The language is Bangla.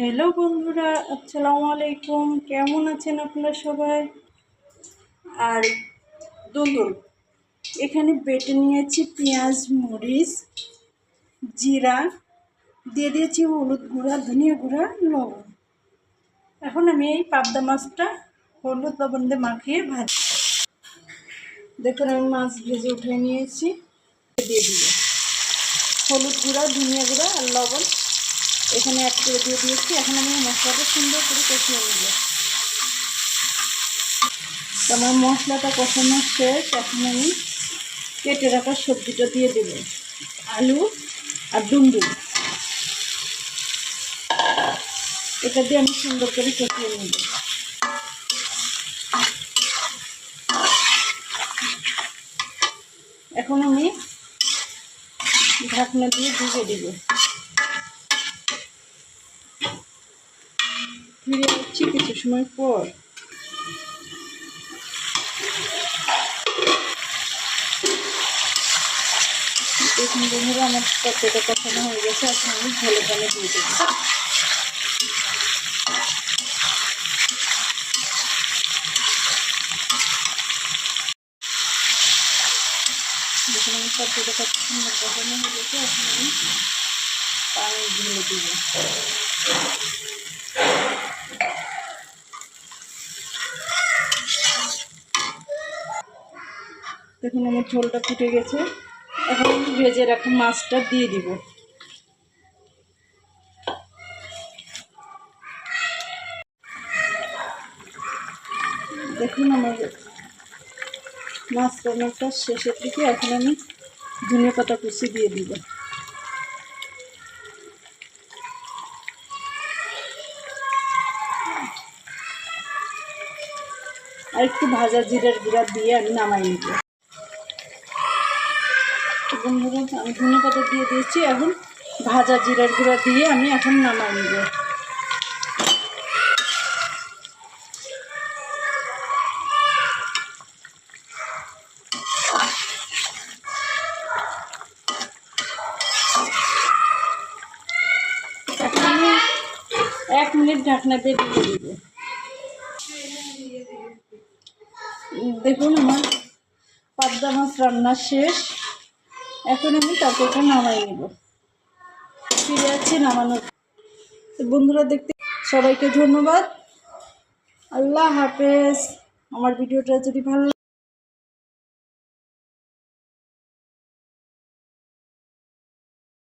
হ্যালো বন্ধুরা, আসসালামু আলাইকুম। কেমন আছেন আপনারা সবাই? আর দুন্দুল এখানে বেটে নিয়েছি পেঁয়াজ, মরিচ, জিরা, দিয়ে দিয়েছি হলুদ গুঁড়া, ধনিয়া গুঁড়া, লবণ। এখন আমি এই পাবদা মাছটা হলুদ লবণ দিয়ে মাখিয়ে ভাজি। দেখুন, আমি মাছ ভেজে উঠে নিয়েছি। দিয়ে দিব হলুদ গুঁড়া, ধনিয়া গুঁড়া আর লবণ। এখানে এক করে দিয়ে দিয়েছি। এখন আমি মশলাটা সুন্দর করে কষিয়ে নেব। আমার মশলাটা কষানো শেষ। এখন আমি কেটে রাখা সবজিটা দিয়ে দেব। আলু আর ডুমডুম। এটা দিয়ে আমি সুন্দর করে কষিয়ে নেব। এখন আমি ঢাকনা দিয়ে ঢুকে দেব। ফিরে যাচ্ছি কিছু সময় পর। আমার হয়ে গেছে, এখন আমি ভালো পানি হয়ে গেছে, এখন আমি ঢেলে দেখুন, আমার ঝোলটা ফুটে গেছে। এখন ভেজে রাখা মাছটা দিয়ে দিব। দেখুন, আমার মাছ রান্নাটা শেষের দিকে। এখন আমি ধনে পাতা কুচি দিয়ে দিব। আর একটু ভাজা জিরের গুঁড়া দিয়ে আমি নামাই নিব। আমি ধনে পাতা দিয়ে দিয়েছি, এখন ভাজা জিরার গুঁড়া দিয়ে আমি এখন নামাই নিব। এক মিনিট ঢাকনা দিয়ে দিয়ে দিব। দেখুন আমার পাবদা মাছ রান্না শেষ। এখন আমি তরকারিটা নামাই নেব। ফিরে আছি নামানোর। বন্ধুরা দেখতে সবাইকে ধন্যবাদ। আল্লাহ হাফেজ। আমার ভিডিওটা যদি ভালো